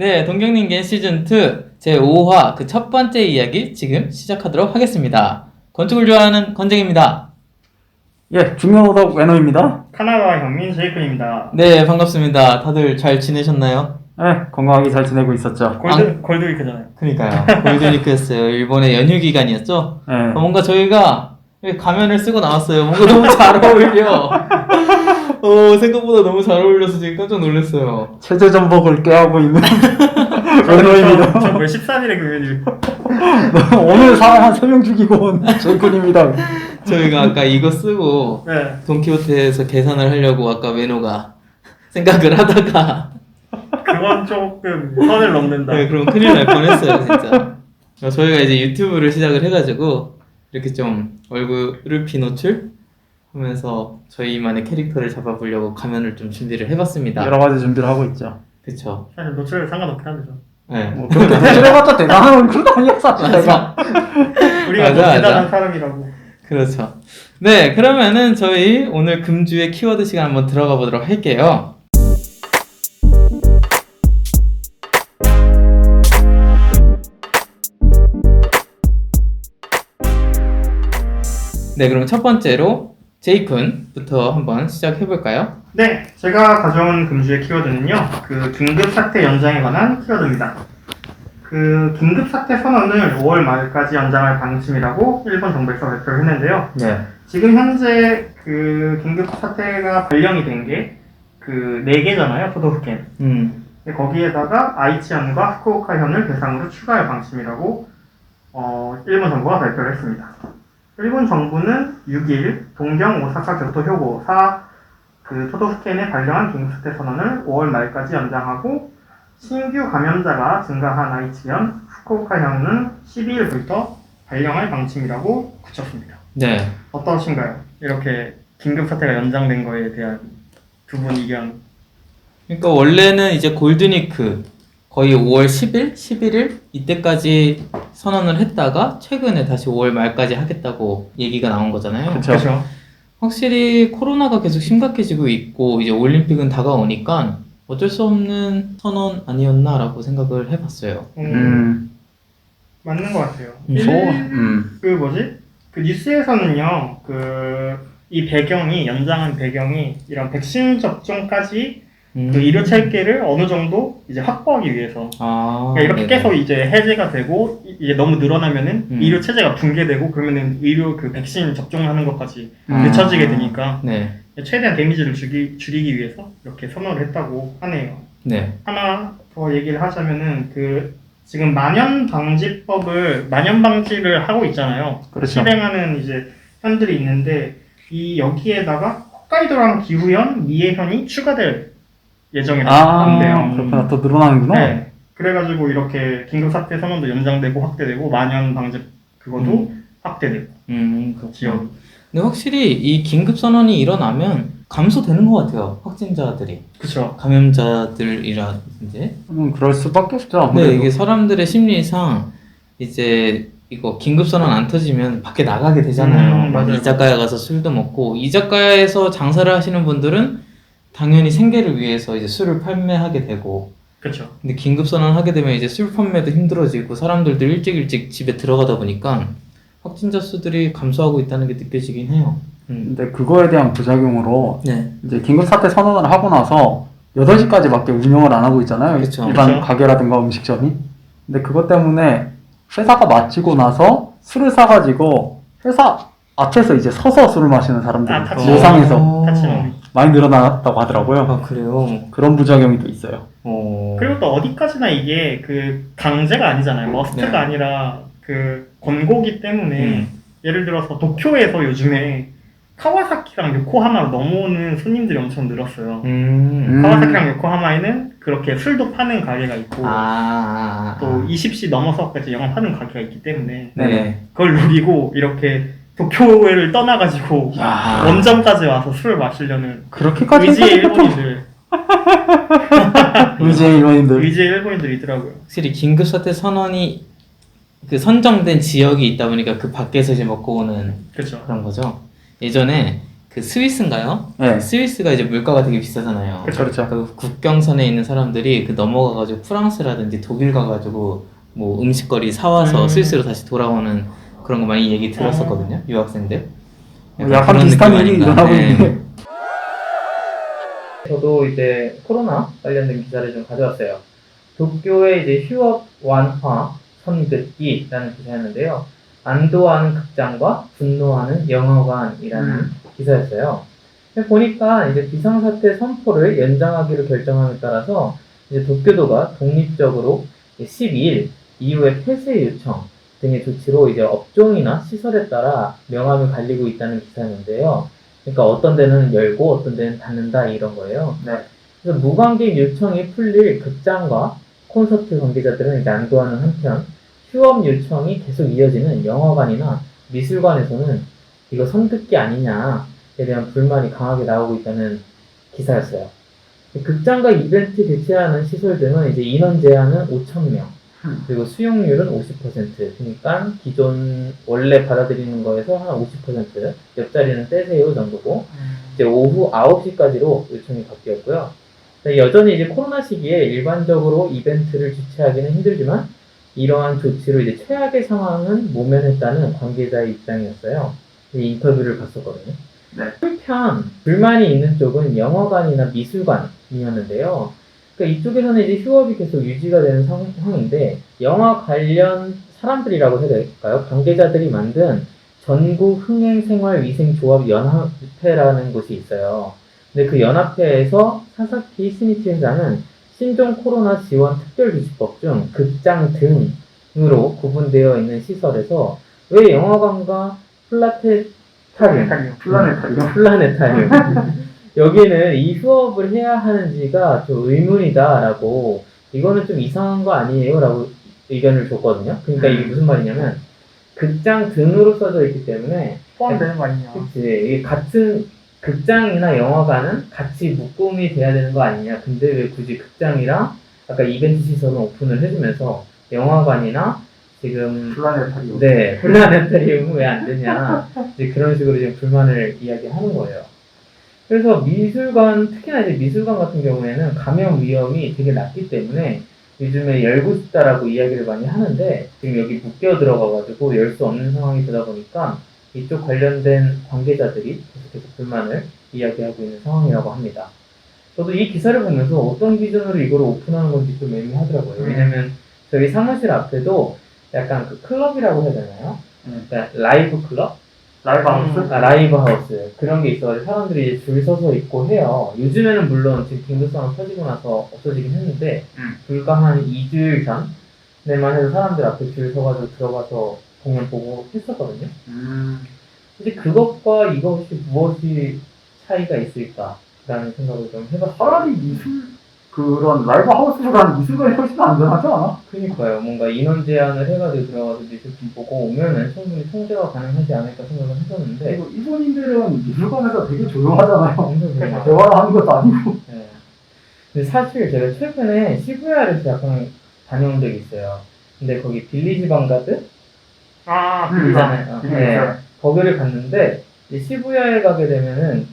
네, 동경님겐 시즌 2 제 5화 그 첫 번째 이야기 지금 시작하도록 하겠습니다. 건축을 좋아하는 건쟁입니다. 예, 중요하다 외노입니다. 카나다 현민 제이크입니다. 네, 반갑습니다. 다들 잘 지내셨나요? 예, 건강하게 잘 지내고 있었죠. 골드 골드위크잖아요. 그러니까요. 골드니크였어요. 일본의 연휴 기간이었죠. 예, 어, 뭔가 저희가 이렇게 가면을 쓰고 나왔어요. 뭔가 너무 잘 어울려. 어, 생각보다 너무 잘 어울려서 지금 깜짝 놀랐어요. 체제 전복을 깨하고 있는 외노입니다. 저몇 13일에 금요일. 오늘 사람 한 3명 죽이고 온 제이군입니다. 저희가 아까 이거 쓰고 네. 돈키호테에서 계산을 하려고 아까 메노가 생각을 하다가 그건 조금 선을 넘는다. 네, 그럼 큰일 날 뻔했어요, 진짜. 어, 저희가 이제 유튜브를 시작을 해가지고 이렇게 좀 얼굴을 비노출 하면서 저희만의 캐릭터를 잡아보려고 가면을 좀 준비를 해봤습니다. 여러 가지 준비를 하고 있죠. 그쵸. 사실 노출 상관없긴 하죠. 네. 뭐 그렇게 해봤자 대단한 얼굴도 아니야 사실. 우리가 맞아, 더 맞아. 대단한 사람이라고. 그렇죠. 네, 그러면은 저희 오늘 금주의 키워드 시간 한번 들어가 보도록 할게요. 네, 그럼 첫 번째로 제이쿤부터 한번 시작해 볼까요? 네, 제가 가져온 금주의 키워드는요. 그 긴급 사태 연장에 관한 키워드입니다. 그 긴급 사태 선언을 5월 말까지 연장할 방침이라고 일본 정부에서 발표를 했는데요. 네. 지금 현재 그 긴급 사태가 발령이 된 게그네 개잖아요, 도도府県. 음, 근데 거기에다가 아이치현과 후쿠오카현을 대상으로 추가할 방침이라고 어, 일본 정부가 발표를 했습니다. 일본 정부는 6일 동경, 오사카, 교토, 효고 4그 토도府県에 발령한 긴급사태 선언을 5월 말까지 연장하고 신규 감염자가 증가한 아이치현, 후쿠오카현은 12일부터 발령할 방침이라고 굳혔습니다. 네. 어떠신가요? 이렇게 긴급 사태가 연장된 거에 대한 두 분 의견 그러니까 원래는 이제 골드니크 거의 5월 10일, 11일 이때까지 선언을 했다가 최근에 다시 5월 말까지 하겠다고 얘기가 나온 거잖아요. 그렇죠. 확실히 코로나가 계속 심각해지고 있고 이제 올림픽은 다가오니까 어쩔 수 없는 선언 아니었나라고 생각을 해봤어요. 음, 음, 맞는 것 같아요. 음. 소, 음, 그 뭐지? 그 뉴스에서는요, 그 이 배경이 연장한 배경이 이런 백신 접종까지 음. 그 의료 체계를 어느 정도 이제 확보하기 위해서 아, 그러니까 이렇게 네네. 계속 이제 해제가 되고 이- 이제 너무 늘어나면은 음. 의료 체제가 붕괴되고 그러면은 의료 그 백신 접종하는 것까지 아. 늦춰지게 되니까 네, 최대한 데미지를 줄이, 줄이기 위해서 이렇게 선언을 했다고 하네요. 네, 하나 더 얘기를 하자면은 그 지금 만연 방지법을 만연 방지를 하고 있잖아요. 그렇죠. 실행하는 이제 현들이 있는데 이 여기에다가 홋카이도랑 기후현, 미해현이 추가될 예정이라고 아. 그렇구나. 더 늘어나는구나. 네. 그래가지고 이렇게 긴급 사태 선언도 연장되고 확대되고 만연 방지 그것도 확대되고 음, 그렇죠. 지역. 근데 확실히 이 긴급 선언이 일어나면 감소되는 것 같아요. 확진자들이 그쵸. 감염자들이라든지. 음, 그럴 수밖에 없죠. 아무래도. 네, 이게 사람들의 심리상 이제 이거 긴급 선언 안 터지면 밖에 나가게 되잖아요. 음, 막 맞아요. 이자카야 가서 술도 먹고 이자카야에서 장사를 하시는 분들은 당연히 생계를 위해서 이제 술을 판매하게 되고 그쵸. 근데 긴급 선언 하게 되면 이제 술 판매도 힘들어지고 사람들도 일찍 일찍 집에 들어가다 보니까 확진자 수들이 감소하고 있다는 게 느껴지긴 해요. 음. 근데 그거에 대한 부작용으로 네. 이제 긴급 사태 선언을 하고 나서 8시까지밖에 운영을 안 하고 있잖아요. 그쵸. 일반 그쵸. 가게라든가 음식점이. 근데 그것 때문에 회사가 마치고 나서 술을 사가지고 회사 앞에서 이제 서서 술을 마시는 사람들이 아. 노상에서 어. 많이 늘어났다고 하더라고요. 아 그래요. 그런 부작용이 또 있어요. 어. 그리고 또 어디까지나 이게 그 강제가 아니잖아요. 머스트가 네. 아니라 그 권고기 때문에 음. 예를 들어서 도쿄에서 요즘에 카와사키랑 요코하마로 넘어오는 손님들이 엄청 늘었어요. 음. 음. 카와사키랑 요코하마에는 그렇게 술도 파는 가게가 있고 아, 아. 아. 또 20시 넘어서까지 영업하는 가게가 있기 때문에 네. 그걸 누리고 이렇게 도쿄를 떠나가지고 야. 원점까지 와서 술을 마시려는 그렇게까지 의지의? 일본인들 의지의 일본인들. 의지의 일본인들이 있더라고요. 확실히 긴급 사태 선언이 그 선정된 지역이 있다 보니까 그 밖에서 이제 먹고 오는 그렇죠. 그런 거죠. 예전에 그 스위스인가요? 네. 스위스가 이제 물가가 되게 비싸잖아요. 그렇죠, 그렇죠. 그 국경선에 있는 사람들이 그 넘어가가지고 프랑스라든지 독일 가가지고 뭐 음식거리 사와서 음. 스위스로 다시 돌아오는 그런 거 많이 얘기 들었었거든요. 유학생들. 약간 그런 비슷한 느낌 일이 아닌가. 일어나고 네. 있네. 저도 이제 코로나 관련된 기사를 좀 가져왔어요. 도쿄의 이제 휴업 완화 선긋기라는 기사였는데요. 안도하는 극장과 분노하는 영화관이라는 음. 기사였어요. 근데 보니까 이제 비상사태 선포를 연장하기로 결정함에 따라서 이제 도쿄도가 독립적으로 12일 이후에 폐쇄 요청 등의 조치로 이제 업종이나 시설에 따라 명함을 갈리고 있다는 기사였는데요. 그러니까 어떤 데는 열고 어떤 데는 닫는다 이런 거예요. 네. 그래서 무관객 요청이 풀릴 극장과 콘서트 관계자들은 이제 안도하는 한편 휴업 요청이 계속 이어지는 영화관이나 미술관에서는 이거 선긋기 아니냐에 대한 불만이 강하게 나오고 있다는 기사였어요. 극장과 이벤트 개최하는 시설 등은 이제 인원 제한은 5,000명, 음. 그리고 수용률은 50%, 그러니까 기존 원래 받아들이는 거에서 한 50%, 옆자리는 떼세요 정도고, 이제 오후 9시까지로 요청이 바뀌었고요. 네, 여전히 이제 코로나 시기에 일반적으로 이벤트를 주최하기는 힘들지만 이러한 조치로 이제 최악의 상황은 모면했다는 관계자의 입장이었어요. 이 인터뷰를 봤었거든요. 네. 한편 불만이 있는 쪽은 영화관이나 미술관이었는데요. 그러니까 이쪽에서는 이제 휴업이 계속 유지가 되는 상황인데 영화 관련 사람들이라고 해야 될까요? 관계자들이 만든 전국 흥행생활위생조합 연합회라는 곳이 있어요. 근데 그 연합회에서 사사키 스니치 회장은 신종 코로나 지원 특별조치법 중 극장 등으로 구분되어 있는 시설에서 왜 영화관과 플라테타리움, 플라네타리움. 플라네타리움 여기는 이 휴업을 해야 하는지가 좀 의문이다라고 이거는 좀 이상한 거 아니에요라고 의견을 줬거든요. 그러니까 이게 무슨 말이냐면 극장 등으로 써져 있기 때문에 포함되는 거 아니냐. 그치. 이게 같은 극장이나 영화관은 같이 묶음이 돼야 되는 거 아니냐. 근데 왜 굳이 극장이랑 아까 이벤트 시설은 오픈을 해주면서 영화관이나 지금 플라네타리움. 네 플라네타리움은 왜 안 되냐. 이제 그런 식으로 지금 불만을 이야기하는 거예요. 그래서 미술관 특히나 이제 미술관 같은 경우에는 감염 위험이 되게 낮기 때문에 요즘에 열고 싶다라고 이야기를 많이 하는데 지금 여기 묶여 들어가가지고 열 수 없는 상황이 되다 보니까 이쪽 관련된 관계자들이 계속해서 불만을 이야기하고 있는 상황이라고 합니다. 저도 이 기사를 보면서 어떤 기준으로 이걸 오픈하는 건지 좀 애매하더라고요. 음. 왜냐면 저희 사무실 앞에도 약간 그 클럽이라고 해야 되나요? 음. 그러니까 라이브 클럽? 라이브 하우스? 아, 라이브 하우스 그런 게 있어가지고 사람들이 이제 줄 서서 있고 해요. 요즘에는 물론 지금 긴급 상황 터지고 나서 없어지긴 했는데 음. 불과 한 2주일 전에만 해도 사람들 앞에 줄 서가지고 들어가서 공연 보고 했었거든요. 음. 근데 그것과 이것이 무엇이 차이가 있을까라는 생각을 좀 해봤어요. 차라리 미술 그런 라이브 하우스보다는 미술관이 훨씬 안전하지 않아? 그러니까요. 뭔가 인원 제한을 해가지고 들어가서 미술품 보고 오면은 충분히 통제가 가능하지 않을까 생각을 했었는데 그리고 일본인들은 미술관에서 되게 조용하잖아요. 엄청 그래요. 대화를 하는 것도 아니고. 네. 근데 사실 제가 최근에 시부야를 잠깐 다녀온 적이 있어요. 근데 거기 빌리지 방가드 아, 음, 있잖아요. 음, 네. 거기를 갔는데 이제 시부야에 가게 되면은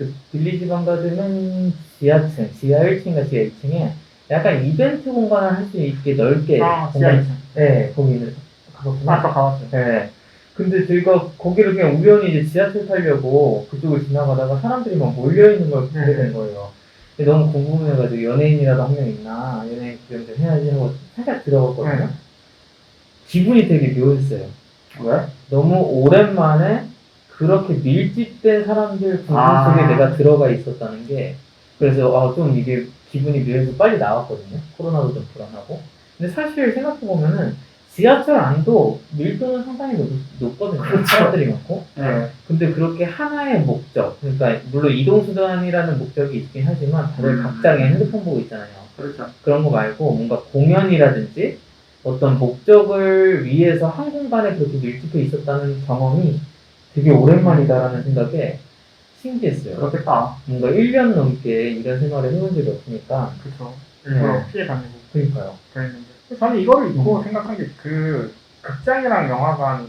그 빌리지 방가드는 지하층, 지하 1층인가 지하 2층에 약간 이벤트 공간을 할 수 있게 넓게 아, 지하 공간- 2층. 네, 거기는 가봤구나. 아, 저 가봤어요. 네. 근데 저희가 거기를 그냥 우연히 이제 지하철 타려고 그쪽을 지나가다가 사람들이 막 몰려있는 걸 보게 된 거예요. 근데 너무 궁금해가지고 연예인이라도 한 명 있나, 연예인 구경 좀 해야지 하고 살짝 들어갔거든요. 네. 기분이 되게 묘했어요. 왜? 너무 오랜만에 그렇게 밀집된 사람들 분위기 아. 속에 내가 들어가 있었다는 게 그래서 아, 좀 이게 기분이 묘해서 빨리 나왔거든요. 코로나도 좀 불안하고. 근데 사실 생각해보면은 지하철 안도 밀도는 상당히 높, 높거든요. 그렇죠. 사람들이 많고. 네. 근데 그렇게 하나의 목적, 그러니까 물론 이동수단이라는 목적이 있긴 하지만 다들 음. 각자 그냥 핸드폰 보고 있잖아요. 그렇죠. 그런 거 말고 뭔가 공연이라든지 어떤 목적을 위해서 한 공간에 그렇게 밀집해 있었다는 경험이 되게 오랜만이다라는 생각에 신기했어요. 그렇겠다. 뭔가 1년 넘게 이런 생활을 해본 적이 없으니까. 그쵸. 네. 일부러 피해 다니고 그러니까요. 그랬는데. 저는 이거를 입고 생각한 게 그 극장이랑 영화관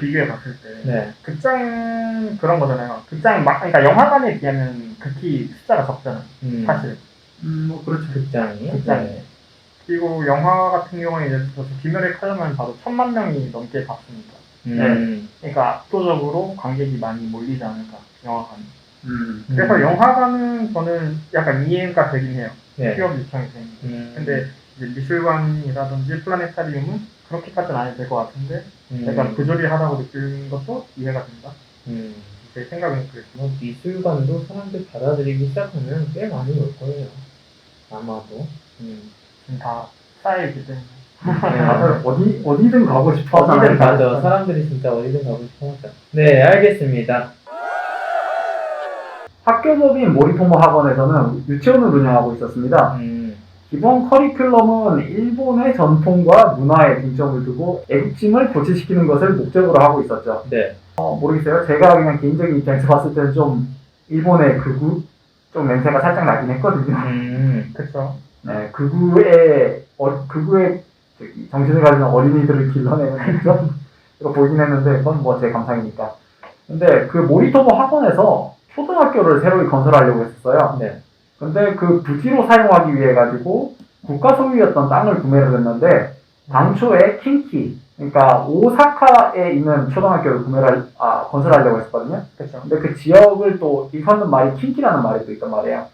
비교해 봤을 때 네. 극장 그런 거잖아요. 극장이 막 그러니까 영화관에 비하면 극히 숫자가 적잖아요. 음. 사실. 음, 뭐 그렇죠. 극장이. 극장이. 네. 그리고 영화 같은 경우는 이제 저 김열의 칼럼을 봐도 천만 명이 넘게 봤습니다. 음. 그러니까 압도적으로 관객이 많이 몰리지 않을까 영화관. 음. 그래서 영화관은 저는 약간 이해가 되긴 해요. 네. 취업 요청이 되는. 게. 음. 근데 이제 미술관이라든지 플라네타리움은 그렇게까지는 안 해도 될 것 같은데 음. 약간 부조리하다고 느끼는 것도 이해가 된다. 음. 제 생각은 그랬어요. 뭐 미술관도 사람들 받아들이기 시작하면 꽤 많이 올 거예요. 아마도. 음. 지금 다 쌓여있기 때문에. 다들 어디 어디든 가고 싶어 어디든. 가죠. 사람들이 진짜 어디든 가고 싶어 하죠. 네, 알겠습니다. 학교법인 모리토모 학원에서는 유치원을 운영하고 있었습니다. 음. 기본 커리큘럼은 일본의 전통과 문화에 중점을 두고 애국심을 고취시키는 것을 목적으로 하고 있었죠. 네. 어, 모르겠어요. 제가 그냥 개인적인 입장에서 봤을 때는 좀 일본의 극우 좀 냄새가 살짝 나긴 했거든요. 음. 그쵸. 네, 극우의 어, 극우의 정신을 가진 어린이들을 길러내는 그런 이거 보이긴 했는데 그건 뭐 제 감상이니까. 근데 그 모리토모 학원에서 초등학교를 새로이 건설하려고 했었어요. 네. 근데 그 부지로 사용하기 위해 가지고 국가 소유였던 땅을 구매를 했는데 당초에 킨키 그러니까 오사카에 있는 초등학교를 구매를 할- 아, 건설하려고 했었거든요. 그쵸. 근데 그 지역을 또 일컫는 말이 킨키라는 말이 또 있단 말이에요.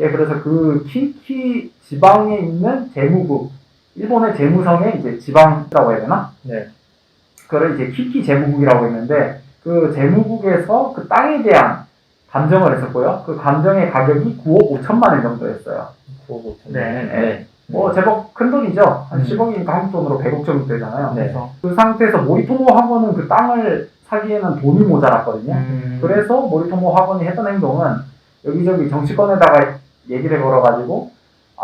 예, 그래서 그 킨키 지방에 있는 재무국 일본의 재무성의 이제 지방이라고 해야 되나? 네. 그걸 이제 킨키 재무국이라고 했는데 그 재무국에서 그 땅에 대한 감정을 했었고요. 그 감정의 가격이 9억 5천만 원 정도였어요. 9억 5천 네. 네. 뭐 제법 큰 돈이죠. 한 음. 10억이니까 한국 돈으로 100억 정도 되잖아요. 네. 그래서 그 상태에서 모리토모 학원은 그 땅을 사기에는 돈이 모자랐거든요. 음. 그래서 모리토모 학원이 했던 행동은 여기저기 정치권에다가 얘기를 걸어가지고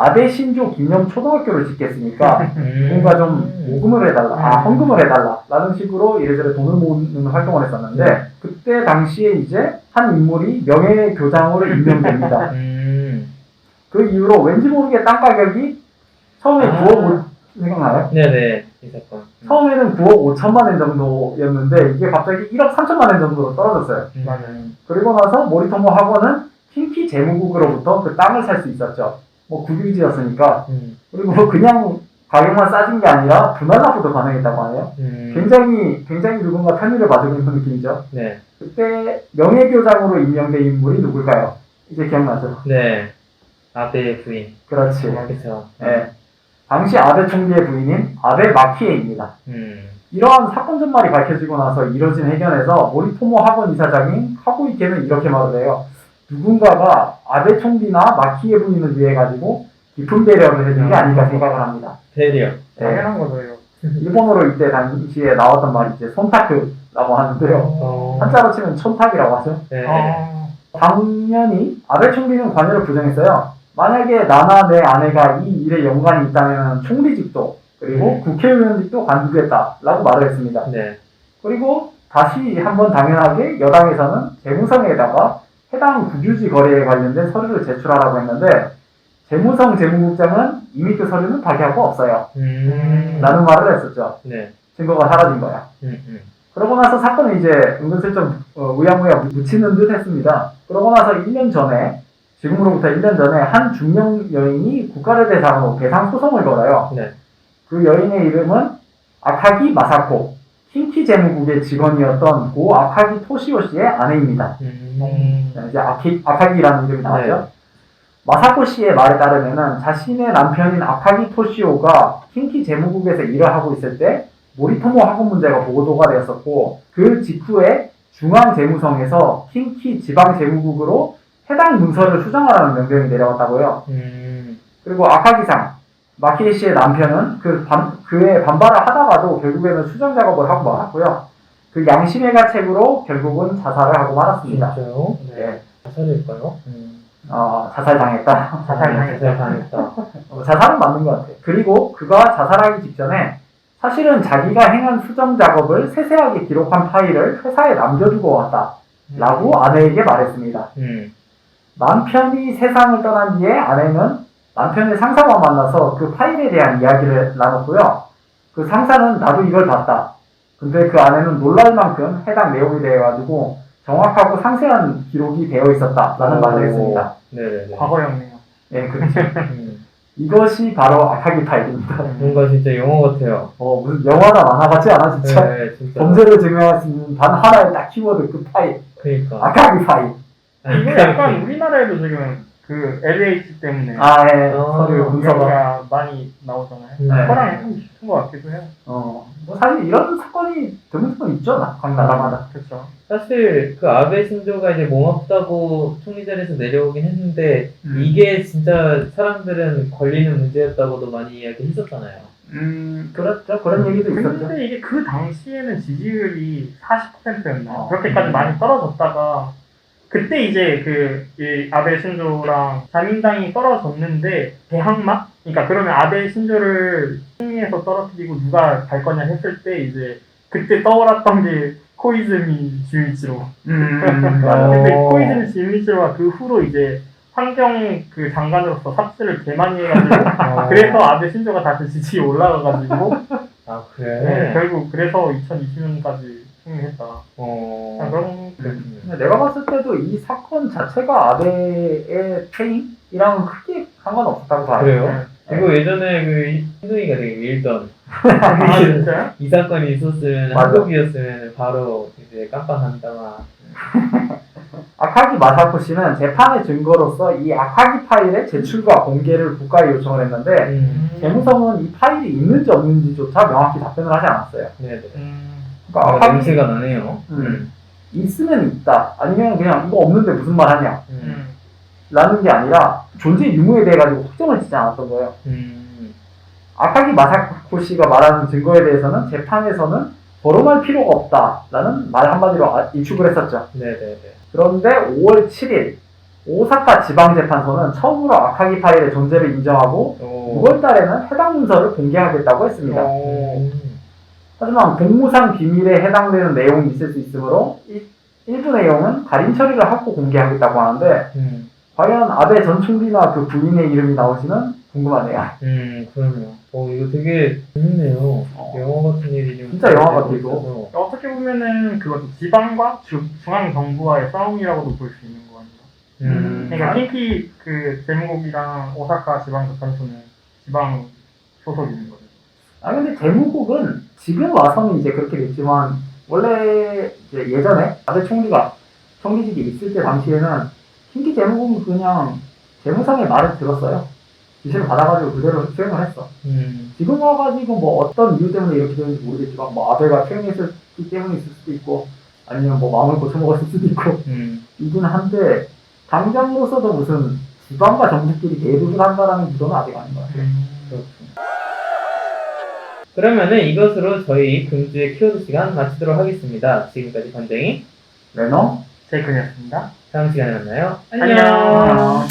아베 신조 김영 초등학교를 짓겠으니까 음. 뭔가 좀 모금을 해달라, 아 헌금을 해달라 라는 식으로 이래저래 돈을 모으는 활동을 했었는데 그때 당시에 이제 한 인물이 명예 교장으로 임명됩니다. 음. 그 이후로 왠지 모르게 땅 가격이 처음에 아. 9억 5 생각나요? 네네. 이 사건. 음. 처음에는 9억 5천만 원 정도였는데 이게 갑자기 1억 3천만 원 정도로 떨어졌어요. 음. 맞아요. 그리고 나서 모리토모 학원은 킹키 재무국으로부터 그 땅을 살 수 있었죠. 뭐 국유지였으니까. 음. 그리고 그냥 가격만 싸진 게 아니라 분할 납부도 가능했다고 하네요. 음. 굉장히 굉장히 누군가 편의를 봐주고 있는 느낌이죠. 네. 그때 명예교장으로 임명된 인물이 누굴까요? 이제 기억나죠? 네. 아베의 부인. 그렇지. 그렇죠. 예. 당시 아베 총리의 부인인 아베 마키에입니다. 음. 이러한 사건 전말이 밝혀지고 나서 이뤄진 해견에서 모리토모 학원 이사장인 카고이케는 이렇게 말을 해요. 누군가가 아베 총리나 마키에 부인을 위해 가지고 깊은 배려를 해준 게 아닌가 생각을 합니다. 배려. 예. 당연한 거죠. 일본어로 이때 당시에 나왔던 말이 이제 손타크라고 하는데요. 어. 한자로 치면 촌탁이라고 하죠. 네. 어, 당연히 아베 총리는 관여를 부정했어요. 만약에 나나 내 아내가 이 일에 연관이 있다면 총리직도 그리고 음. 국회의원직도 관두겠다라고 말을 했습니다. 네. 그리고 다시 한번 당연하게 여당에서는 재무성에다가 해당 국유지 거래에 관련된 서류를 제출하라고 했는데 재무성 재무국장은 이미 그 서류는 파기하고 없어요. 음. 라는 말을 했었죠. 네. 증거가 사라진 거야. 음. 음. 그러고 나서 사건은 이제 은근슬쩍 어, 우야무야 묻히는 듯 했습니다. 그러고 나서 1년 전에, 지금으로부터 1년 전에 한 중년 여인이 국가를 대상으로 배상 소송을 걸어요. 네. 그 여인의 이름은 아카기 마사코, 킹키 재무국의 직원이었던 고 아카기 토시오 씨의 아내입니다. 음. 자, 이제 아키, 아카기라는 이름이 나왔죠. 네. 마사코 씨의 말에 따르면은 자신의 남편인 아카기 토시오가 킹키 재무국에서 일을 하고 있을 때 모리토모 학원 문제가 보도가 되었었고 그 직후에 중앙재무성에서 킹키 지방재무국으로 해당 문서를 수정하라는 명령이 내려왔다고요. 음. 그리고 아카기상 마키에 씨의 남편은 그 반, 그의 반발을 하다가도 결국에는 수정 작업을 하고 말았고요. 그 양심의 가책으로 결국은 자살을 하고 말았습니다. 진짜요? 네. 자살일까요? 음. 어, 자살당했다. 자살당했다. 자살당했다. 어, 자살은 맞는 것 같아요. 그리고 그가 자살하기 직전에 사실은 자기가 행한 수정 작업을 세세하게 기록한 파일을 회사에 남겨두고 왔다. 라고 아내에게 말했습니다. 음. 남편이 세상을 떠난 뒤에 아내는 남편의 상사와 만나서 그 파일에 대한 이야기를 나눴고요. 그 상사는 나도 이걸 봤다. 근데 그 안에는 놀랄 만큼 해당 내용이 되어가지고 정확하고 상세한 기록이 되어 있었다라는 말을 했습니다. 네네네. 과거였네요. 예, 그렇죠. 음, 이것이 바로 아카기 파일입니다. 뭔가 진짜 영어 같아요. 어, 무슨 영화나 만화 같지 않아, 진짜? 네, 진짜. 범죄를 증명할 수 있는 단 하나의 딱 키워드 그 파일. 그니까. 아카기 파일. 이거 약간 우리나라에도 지금 그 LH 때문에 아, 예. 어, 서류 문서가. 문서가 많이 나오잖아요. 음. 그거랑 약간 비슷한 것 같기도 해요. 어, 뭐 사실 이런 사건이 드문드문 있죠, 나- 각 나라마다. 그렇죠. 사실 그 아베 신조가 이제 몸 아프다고 총리 자리에서 내려오긴 했는데 음. 이게 진짜 사람들은 걸리는 문제였다고도 많이 이야기했었잖아요. 음, 그렇죠. 그런 얘기도 있었죠. 근데 이게 그 당시에는 지지율이 40%였나 어. 그렇게까지 음. 많이 떨어졌다가 그때 이제 그 이 아베 신조랑 자민당이 떨어졌는데 대항마 그러니까 그러면 아베 신조를 승리해서 떨어뜨리고 누가 갈 거냐 했을 때 이제 그때 떠올랐던 게 코이즈미 주이치로 음, 근데 어. 코이즈미 주이치로가 그 후로 이제 환경 그 장관으로서 삽질을 개 많이 해가지고 어. 그래서 아베 신조가 다시 지지율이 올라가가지고 아 네, 그래. 결국 그래서 2020년까지 승리했다. 어. 아, 그런 그렇군요. 근데 내가 봤을 때도 이 사건 자체가 아베의 퇴임이랑은 크게 상관없다고 봐요. 그래요? 이거 예전에 그 신동이가 되게 밀던 아 진짜요? 이 사건이 있었으면 맞아. 한국이었으면 바로 이제 깜빡한다마. 아카기 마사코 씨는 재판의 증거로서 이 아카기 파일의 제출과 공개를 국가에 요청을 했는데 음. 재무성은 이 파일이 있는지 없는지조차 명확히 답변을 하지 않았어요. 네네. 음, 그러니까 아, 냄새가 나네요. 음. 있으면 있다. 아니면 그냥 이거 없는데 무슨 말 하냐. 음. 음. 라는 게 아니라 존재 유무에 대해 가지고 확정을 짓지 않았던 거예요. 음. 아카기 마사코 씨가 말하는 증거에 대해서는 재판에서는 거론할 필요가 없다라는 말 한마디로 아- 일축을 했었죠. 네네네. 그런데 5월 7일 오사카 지방재판소는 처음으로 아카기 파일의 존재를 인정하고 오. 6월 달에는 해당 문서를 공개하겠다고 했습니다. 어, 음. 하지만 공무상 비밀에 해당되는 내용이 있을 수 있으므로 일- 일부 내용은 가림 처리를 하고 공개하겠다고 하는데 음. 과연 아베 전 총리나 그 부인의 이름이 나올지는 궁금하네요. 음, 그럼요. 어, 이거 되게 재밌네요. 어. 영화 같은 일이 좀. 진짜 영화 같아, 이거. 어떻게 보면은 그것도 지방과 주, 중앙 정부와의 싸움이라고도 볼 수 있는 거 아니에요? 음. 그러니까 킹키 그 제무국이랑 오사카 지방 재판소는 지방 소속이 있는 거죠. 아 근데 대무국은 지금 와서는 이제 그렇게 됐지만 원래 이제 예전에 아베 총리가 총리직이 있을 때 당시에는 킹키 대무국은 그냥 재무상의 말을 들었어요. 지시를 받아가지고 그대로 수행을 했어. 음. 지금 와가지고 뭐 어떤 이유 때문에 이렇게 되는지 모르겠지만 뭐 아베가 퇴임했기 때문에 있을 수도 있고 아니면 뭐 마음을 고쳐먹었을 수도 있고 음. 이긴 한데 당장으로서도 무슨 지방과 정부끼리 대립을 한다라는 구도는 아직 아닌 것 같아요. 그렇군요. 그러면은 이것으로 저희 금주의 키워드 시간 마치도록 하겠습니다. 지금까지 반댕이 레너 제이크였습니다. 다음 시간에 만나요. 안녕.